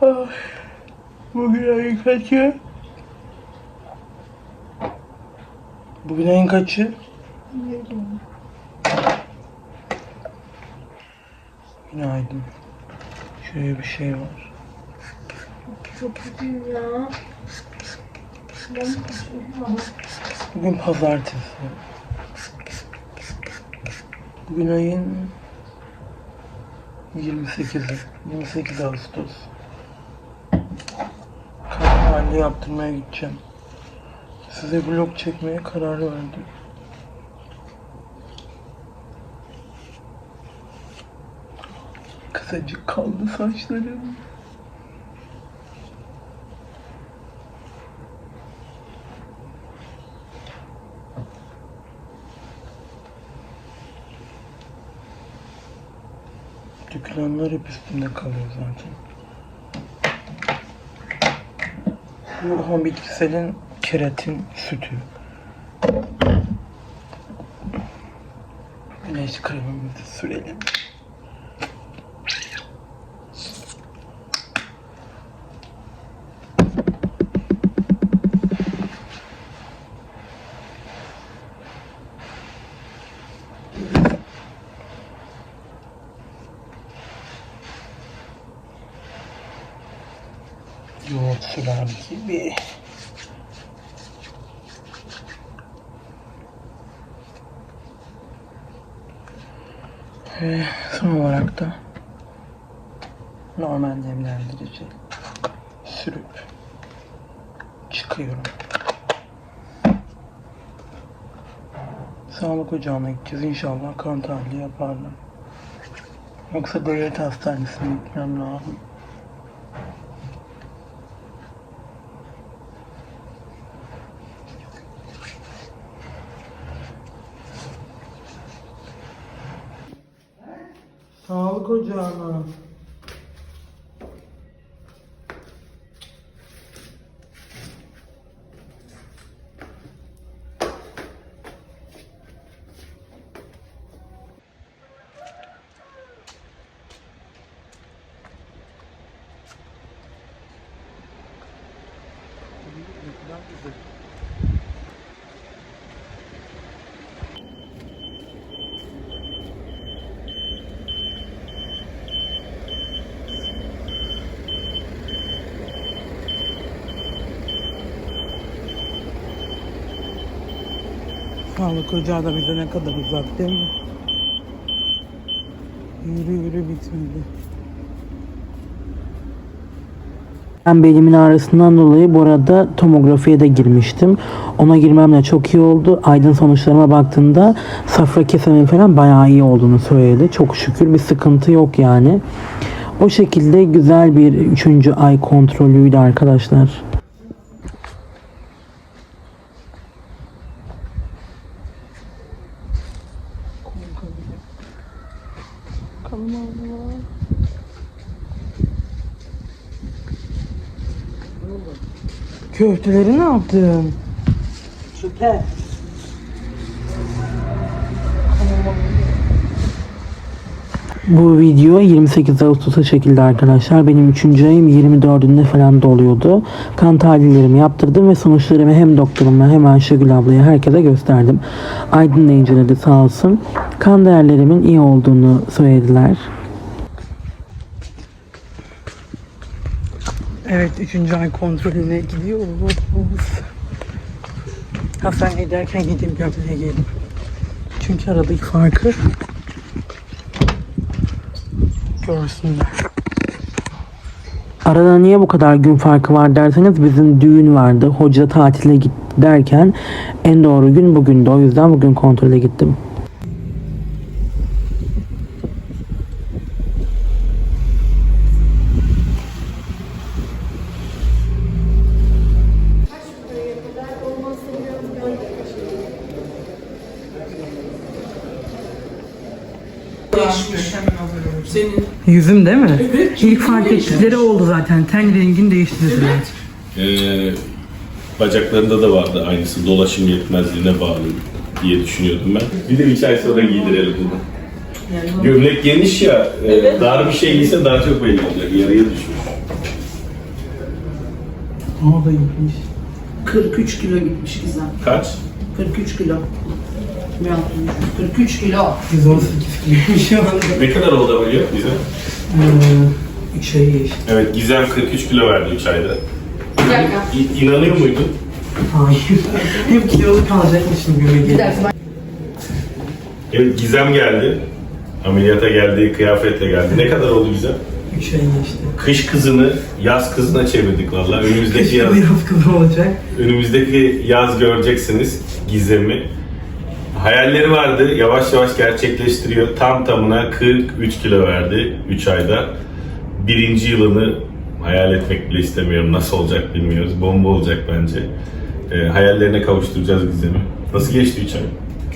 Ay, Bugün ayın kaçı? Bugün ayın kaçı? Günaydın. Şöyle bir şey var. Çok kötüyüm ya. Bugün pazartesi. Bugün ayın 28'i. 28 Ağustos. Tahlili yaptırmaya gideceğim. Size vlog çekmeye karar verdim. Kısacık kaldı saçlarım. Dökülenler hep üstünde kalıyor zaten. Bu bitkiselin keratin sütü. Güneş kremimizi sürelim. Yoğurt sürer gibi. Ve son olarak da normal nemlendirici sürüp çıkıyorum. Sağlık ocağına gideceğiz. İnşallah kan tahlili yaparlar. Yoksa devlet hastanesine gitmem lazım. Sağlık ocağına. Sağlık ocağı da bize ne kadar uzak değil mi? Yürü yürü bitmedi. Ben belimin ağrısından dolayı bu arada tomografiye de girmiştim. Ona girmemle çok iyi oldu. Aydın sonuçlarıma baktığında safra kesemin falan bayağı iyi olduğunu söyledi. Çok şükür bir sıkıntı yok yani. O şekilde güzel bir üçüncü ay kontrolüydü arkadaşlar. Köfteleri ne yaptın? Süper. Bu video 28 Ağustos'a çekildi arkadaşlar. Benim 3. ayım 24'ünde falan doluyordu. Kan tahlillerimi yaptırdım ve sonuçlarımı hem doktoruma hem Ayşegül ablaya herkese gösterdim. Aydın da inceledi sağ olsun. Kan değerlerimin iyi olduğunu söylediler. Evet 3. ay kontrolüne gidiyoruz. Hastaneye giderken gideyim gömleğe giyelim. Çünkü aradaki farkı görsünler. Arada niye bu kadar gün farkı var derseniz bizim düğün vardı. Hoca tatile git derken en doğru gün bugündü. O yüzden bugün kontrole gittim. Senin Yüzüm değil mi? İlk fark ettikleri oldu zaten. Ten rengini değiştirdiler. Ee, bacaklarında da vardı aynısı dolaşım yetmezliğine bağlı diye düşünüyordum ben. Bir de 3 ay sonra giydirelim bunu. Gömlek geniş ya, e, dar bir şey giyse daha çok belli olacak, yarıya düşmüş. Ama da gitmiş. 43 kilo gitmiş Gizem. Kaç? 43 kilo. Ne yapmış? 43 kilo. 118 kilo. Ne kadar oldu ameliyat Gizem? Ee, üç ay geçti. Evet Gizem 43 kilo verdi 3 ayda. Bir dakika. İ- inanıyor muydun? Hayır. Hem kilolu kalacakmışım gibi Bir geliyor. dakika. Evet Gizem geldi. Ameliyata geldi, kıyafetle geldi. Ne kadar oldu Gizem? Üç ay geçti. Kış kızını yaz kızına çevirdik valla. Önümüzdeki Keşke yaz, bir yaz kızı olacak. önümüzdeki yaz göreceksiniz Gizem'i. Hayalleri vardı, yavaş yavaş gerçekleştiriyor. Tam tamına 43 kilo verdi 3 ayda. Birinci yılını hayal etmek bile istemiyorum. Nasıl olacak bilmiyoruz. Bomba olacak bence. Ee, hayallerine kavuşturacağız Gizem'i. Nasıl geçti 3 ay?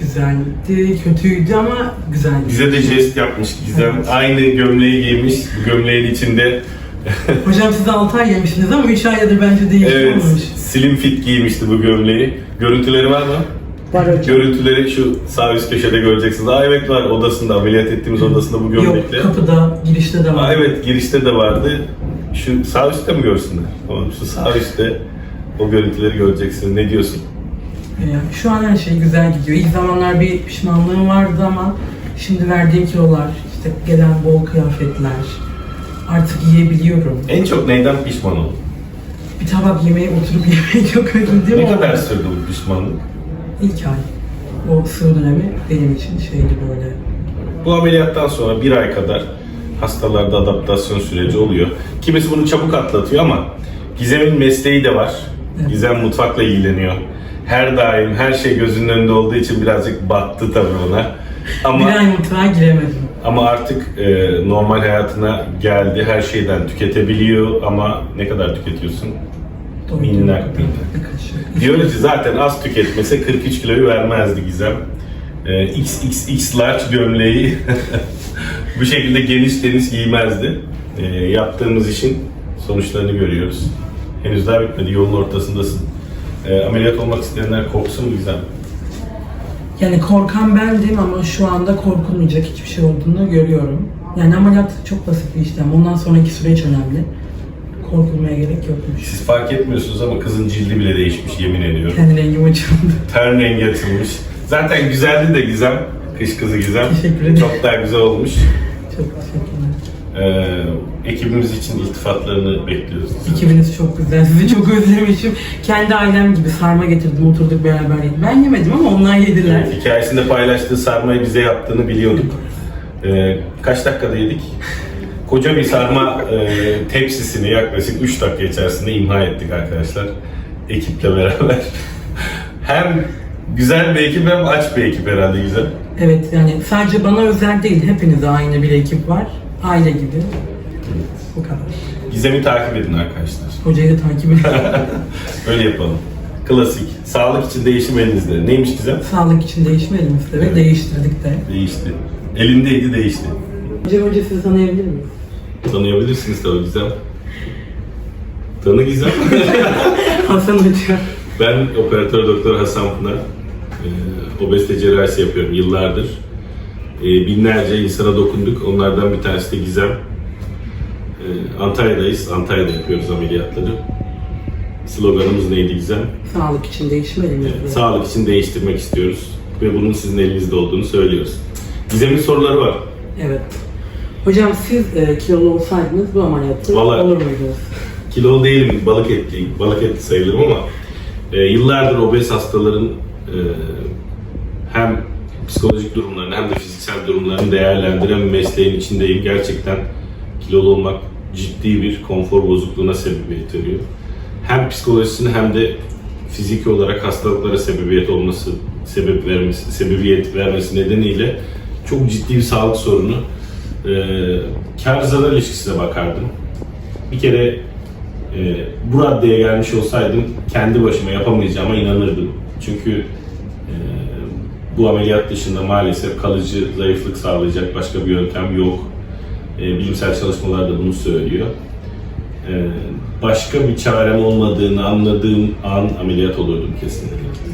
Güzeldi, kötüydü ama güzeldi. Bize de jest yapmış Gizem. Evet. Aynı gömleği giymiş. Bu gömleğin içinde Hocam siz 6 ay yemişsiniz ama 3 aydır bence değişik evet, slim fit giymişti bu gömleği. Görüntüleri var mı? Var hocam. Görüntüleri şu sağ üst köşede göreceksiniz. Aa evet var odasında, ameliyat ettiğimiz odasında bu gömlekle. Yok kapıda, girişte de Aa, var. evet girişte de vardı. Şu sağ üstte mi görsünler? Tamam şu sağ üstte o görüntüleri göreceksiniz. Ne diyorsun? Yani şu an her şey güzel gidiyor. İlk zamanlar bir pişmanlığım vardı ama şimdi verdiğim kilolar, işte gelen bol kıyafetler, artık yiyebiliyorum. En çok neyden pişman oldun? Bir tabak yemeğe oturup yemeyi çok özledim Ne kadar sürdü bu pişmanlık? İlk ay. O sığ dönemi benim için şeydi böyle. Bu ameliyattan sonra bir ay kadar hastalarda adaptasyon süreci oluyor. Kimisi bunu çabuk atlatıyor ama Gizem'in mesleği de var. Evet. Gizem mutfakla ilgileniyor. Her daim her şey gözünün önünde olduğu için birazcık battı tabii ona. Ama Bir ay mutfağa giremedim. ama artık e, normal hayatına geldi. Her şeyden tüketebiliyor ama ne kadar tüketiyorsun? Minnak minnak. Kaşık. Diyoruz ki zaten az tüketmese 43 kiloyu vermezdi Gizem. Ee, XXX large gömleği bu şekilde geniş deniz giymezdi. Ee, yaptığımız işin sonuçlarını görüyoruz. Henüz daha bitmedi, yolun ortasındasın. Ee, ameliyat olmak isteyenler korksun Gizem? Yani korkan bendim ama şu anda korkulmayacak hiçbir şey olduğunu görüyorum. Yani ameliyat çok basit bir işlem. Ondan sonraki süreç önemli. Korkulmaya gerek yokmuş. Siz fark etmiyorsunuz ama kızın cildi bile değişmiş yemin ediyorum. Kendi rengim açıldı. Ten rengi atılmış. Zaten güzeldi de Gizem. Kış kızı Gizem. Teşekkür ederim. Çok daha güzel olmuş. Çok teşekkürler. Ee, ekibimiz için iltifatlarını bekliyoruz. Ekibiniz çok güzel. Sizi çok özlemişim. Kendi ailem gibi sarma getirdim. Oturduk beraber yedik. Ben yemedim ama onlar yediler. Hikayesinde paylaştığı sarmayı bize yaptığını biliyorduk. Ee, kaç dakikada yedik? Koca bir sarma e, tepsisini yaklaşık 3 dakika içerisinde imha ettik arkadaşlar. Ekiple beraber. hem güzel bir ekip hem aç bir ekip herhalde güzel. Evet yani sadece bana özel değil. Hepinize aynı bir ekip var. Aile gibi. Bu kadar. Gizem'i takip edin arkadaşlar. Hocayı da takip edin. Öyle yapalım. Klasik. Sağlık için değişim elinizde. Neymiş Gizem? Sağlık için değişme elimizde ve Evet. değiştirdik de. Değişti. Elindeydi değişti. Hocam önce sizi tanıyabilir miyiz? Tanıyabilirsiniz tabii Gizem. Tanı Gizem. Hasan Hoca. Ben operatör doktor Hasan Pınar. Ee, obezite cerrahisi yapıyorum yıllardır. Ee, binlerce insana dokunduk. Onlardan bir tanesi de Gizem. Ee, Antalya'dayız. Antalya'da yapıyoruz ameliyatları. Sloganımız neydi Gizem? Sağlık için değişme elimizde. Evet, sağlık için değiştirmek istiyoruz. Ve bunun sizin elinizde olduğunu söylüyoruz. Gizem'in soruları var. Evet. Hocam siz e, kilolu olsaydınız bu ameliyatı Vallahi- olur muydunuz? Kilolu değilim, balık etliyim. Balık etli sayılırım ama e, yıllardır obez hastaların e, hem psikolojik durumlarını hem de fiziksel durumlarını değerlendiren bir mesleğin içindeyim. Gerçekten kilolu olmak ciddi bir konfor bozukluğuna sebebiyet veriyor. Hem psikolojisini hem de fiziki olarak hastalıklara sebebiyet olması, sebep vermesi, sebebiyet vermesi nedeniyle çok ciddi bir sağlık sorunu. E, kar zarar ilişkisine bakardım. Bir kere e, bu raddeye gelmiş olsaydım kendi başıma yapamayacağıma inanırdım. Çünkü e, bu ameliyat dışında maalesef kalıcı zayıflık sağlayacak başka bir yöntem yok. E, bilimsel çalışmalar da bunu söylüyor. E, başka bir çarem olmadığını anladığım an ameliyat olurdum kesinlikle.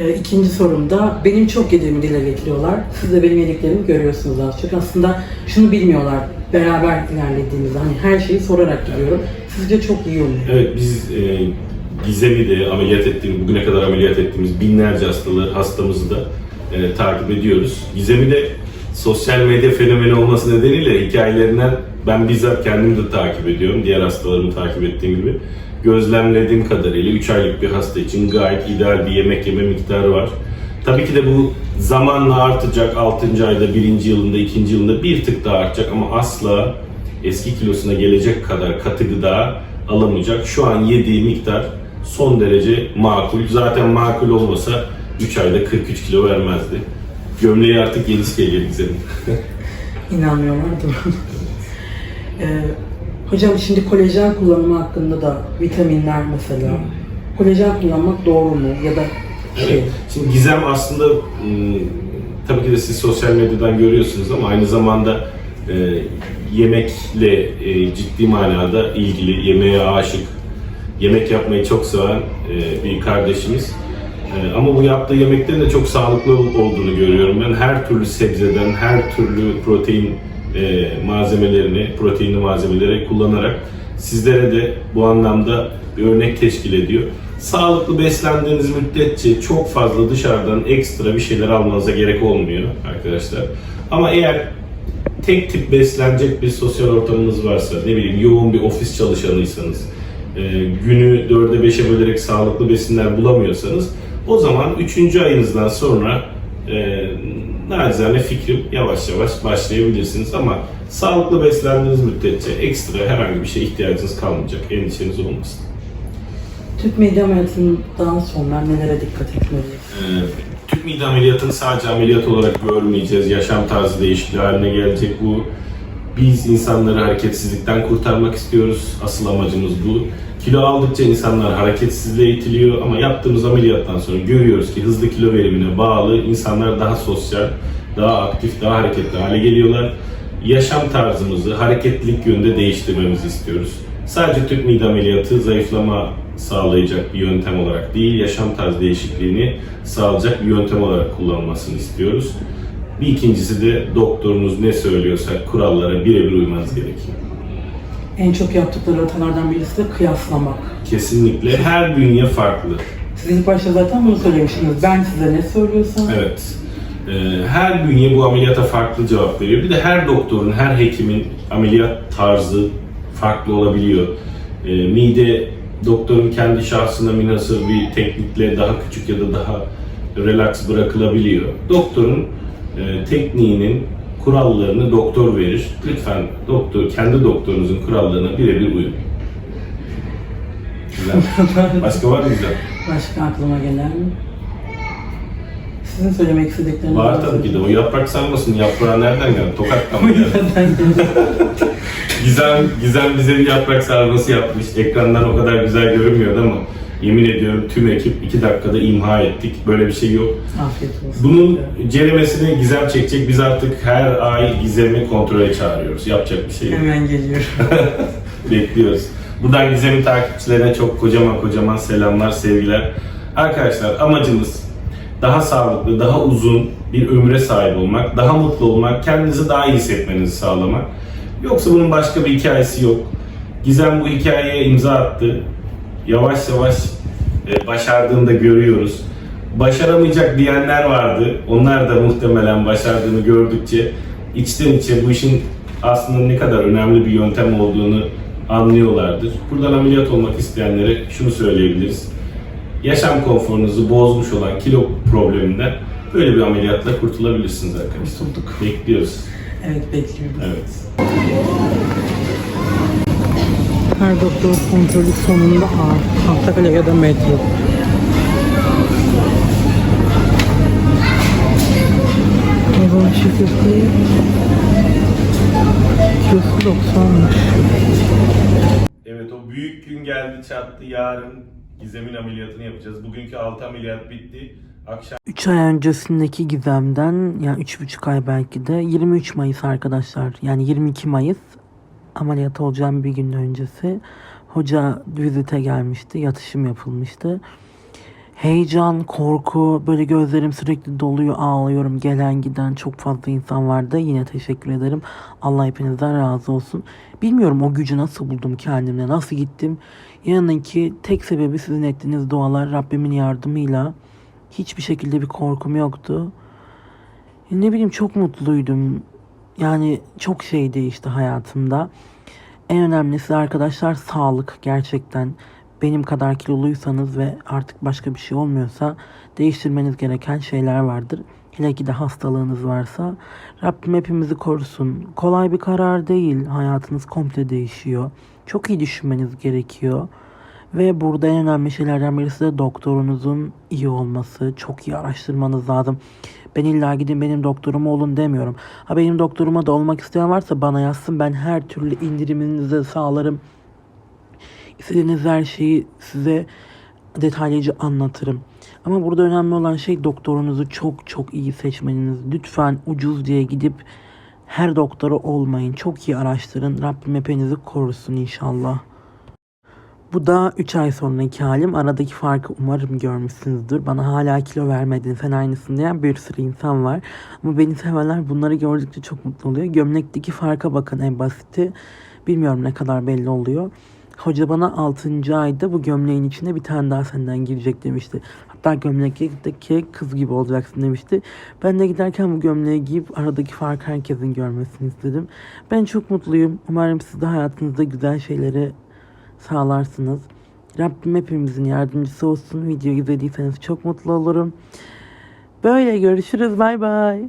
E, ikinci sorumda benim çok yediğimi dile getiriyorlar. Siz de benim yediklerimi görüyorsunuz az çok. Aslında şunu bilmiyorlar. beraber ilerlediğimizde hani her şeyi sorarak gidiyorum. Sizce çok iyi oluyor. Evet biz e, Gizem'i de ameliyat ettiğimiz, bugüne kadar ameliyat ettiğimiz binlerce hastalığı, hastamızı da e, takip ediyoruz. Gizem'i de sosyal medya fenomeni olması nedeniyle hikayelerinden ben bizzat kendim de takip ediyorum. Diğer hastalarımı takip ettiğim gibi. Gözlemlediğim kadarıyla 3 aylık bir hasta için gayet ideal bir yemek yeme miktarı var. Tabii ki de bu zamanla artacak. 6. ayda, 1. yılında, 2. yılında bir tık daha artacak ama asla eski kilosuna gelecek kadar katı gıda alamayacak. Şu an yediği miktar son derece makul. Zaten makul olmasa 3 ayda 43 kilo vermezdi. Gömleği artık yenisi geliyor Gizem'in. İnanmıyorlar mi? Ee, hocam şimdi kolajen kullanımı hakkında da vitaminler mesela. Kolajen kullanmak doğru mu? Ya da şey, Evet. Şimdi Gizem aslında ım, tabii ki de siz sosyal medyadan görüyorsunuz ama aynı zamanda e, yemekle e, ciddi manada ilgili, yemeğe aşık, yemek yapmayı çok seven e, bir kardeşimiz. E, ama bu yaptığı yemeklerin de çok sağlıklı ol- olduğunu görüyorum ben. Her türlü sebzeden, her türlü protein e, malzemelerini, proteinli malzemeleri kullanarak sizlere de bu anlamda bir örnek teşkil ediyor. Sağlıklı beslendiğiniz müddetçe çok fazla dışarıdan ekstra bir şeyler almanıza gerek olmuyor arkadaşlar. Ama eğer tek tip beslenecek bir sosyal ortamınız varsa, ne bileyim yoğun bir ofis çalışanıysanız, e, günü 4'e 5'e bölerek sağlıklı besinler bulamıyorsanız o zaman 3. ayınızdan sonra e, nacizane fikrim yavaş yavaş başlayabilirsiniz ama sağlıklı beslendiğiniz müddetçe ekstra herhangi bir şeye ihtiyacınız kalmayacak. Endişeniz olmasın. tüp mide ameliyatından sonra nelere dikkat etmeliyiz? Ee, tüp mide ameliyatını sadece ameliyat olarak görmeyeceğiz. Yaşam tarzı değişikliği haline gelecek bu. Biz insanları hareketsizlikten kurtarmak istiyoruz. Asıl amacımız bu. Kilo aldıkça insanlar hareketsizliğe itiliyor ama yaptığımız ameliyattan sonra görüyoruz ki hızlı kilo verimine bağlı insanlar daha sosyal, daha aktif, daha hareketli hale geliyorlar. Yaşam tarzımızı hareketlilik yönünde değiştirmemizi istiyoruz. Sadece tüp mide ameliyatı zayıflama sağlayacak bir yöntem olarak değil, yaşam tarzı değişikliğini sağlayacak bir yöntem olarak kullanılmasını istiyoruz. Bir ikincisi de doktorunuz ne söylüyorsa kurallara birebir uymanız gerekiyor. En çok yaptıkları hatalardan birisi de kıyaslamak. Kesinlikle her bünye farklı. Siz ilk başta zaten bunu söylemiştiniz. Ben size ne söylüyorsam Evet. Ee, Her bünye bu ameliyata farklı cevap veriyor. Bir de her doktorun, her hekimin ameliyat tarzı farklı olabiliyor. Ee, Mide doktorun kendi şahsına münhasır bir teknikle daha küçük ya da daha relax bırakılabiliyor. Doktorun e, tekniğinin kurallarını doktor verir. Lütfen doktor kendi doktorunuzun kurallarına birebir uyun. Güzel. Başka var mı güzel? başka aklıma gelen sizin söylemek istedikleriniz Var tabii ki de. O yaprak sarmasın. Yaprağı nereden geldi? Tokat'tan mı geldi? Gizem, Gizem bize bir yaprak sarması yapmış. Ekrandan o kadar güzel görünmüyordu ama yemin ediyorum tüm ekip iki dakikada imha ettik. Böyle bir şey yok. Afiyet olsun. Bunun ceremesini Gizem çekecek. Biz artık her ay Gizem'i kontrole çağırıyoruz. Yapacak bir şey yok. Hemen geliyor. Bekliyoruz. Buradan Gizem'in takipçilerine çok kocaman kocaman selamlar, sevgiler. Arkadaşlar amacımız daha sağlıklı, daha uzun bir ömre sahip olmak, daha mutlu olmak, kendinizi daha iyi hissetmenizi sağlamak. Yoksa bunun başka bir hikayesi yok. Gizem bu hikayeye imza attı. Yavaş yavaş e, başardığını da görüyoruz. Başaramayacak diyenler vardı. Onlar da muhtemelen başardığını gördükçe içten içe bu işin aslında ne kadar önemli bir yöntem olduğunu anlıyorlardır. Buradan ameliyat olmak isteyenlere şunu söyleyebiliriz. Yaşam konforunuzu bozmuş olan kilo probleminden böyle bir ameliyatla kurtulabilirsiniz arkadaşlar. Kurtulduk. Bekliyoruz. Evet bekliyoruz. Evet. Her doktor kontrolü sonunda A. Tahtakale ya da metro. Kazan şirketi kilosu 90'mış. Evet o büyük gün geldi çattı. Yarın Gizem'in ameliyatını yapacağız. Bugünkü 6 ameliyat bitti. Akşam 3 ay öncesindeki gizemden yani 3,5 ay belki de 23 Mayıs arkadaşlar. Yani 22 Mayıs ameliyat olacağım bir gün öncesi. Hoca vizite gelmişti. Yatışım yapılmıştı. Heyecan, korku, böyle gözlerim sürekli doluyor, ağlıyorum. Gelen giden çok fazla insan vardı. Yine teşekkür ederim. Allah hepinizden razı olsun. Bilmiyorum o gücü nasıl buldum kendimle, nasıl gittim. İnanın ki tek sebebi sizin ettiğiniz dualar Rabbimin yardımıyla. Hiçbir şekilde bir korkum yoktu. Ne bileyim çok mutluydum. Yani çok şey değişti hayatımda. En önemlisi arkadaşlar sağlık gerçekten. Benim kadar kiloluysanız ve artık başka bir şey olmuyorsa değiştirmeniz gereken şeyler vardır. Hele ki de hastalığınız varsa Rabbim hepimizi korusun. Kolay bir karar değil. Hayatınız komple değişiyor. Çok iyi düşünmeniz gerekiyor. Ve burada en önemli şeylerden birisi de doktorunuzun iyi olması. Çok iyi araştırmanız lazım. Ben illa gidin benim doktoruma olun demiyorum. Ha benim doktoruma da olmak isteyen varsa bana yazsın. Ben her türlü indiriminizi sağlarım. İstediğiniz her şeyi size detaylıca anlatırım. Ama burada önemli olan şey doktorunuzu çok çok iyi seçmeniz. Lütfen ucuz diye gidip her doktora olmayın. Çok iyi araştırın. Rabbim hepinizi korusun inşallah. Bu da 3 ay sonraki halim. Aradaki farkı umarım görmüşsünüzdür. Bana hala kilo vermedin sen aynısın diyen bir sürü insan var. Ama beni sevenler bunları gördükçe çok mutlu oluyor. Gömlekteki farka bakın en basiti. Bilmiyorum ne kadar belli oluyor. Hoca bana 6. ayda bu gömleğin içine bir tane daha senden girecek demişti. Hatta gömlekteki kız gibi olacaksın demişti. Ben de giderken bu gömleği giyip aradaki farkı herkesin görmesini istedim. Ben çok mutluyum. Umarım siz de hayatınızda güzel şeyleri sağlarsınız. Rabbim hepimizin yardımcısı olsun. Videoyu izlediyseniz çok mutlu olurum. Böyle görüşürüz. Bay bay.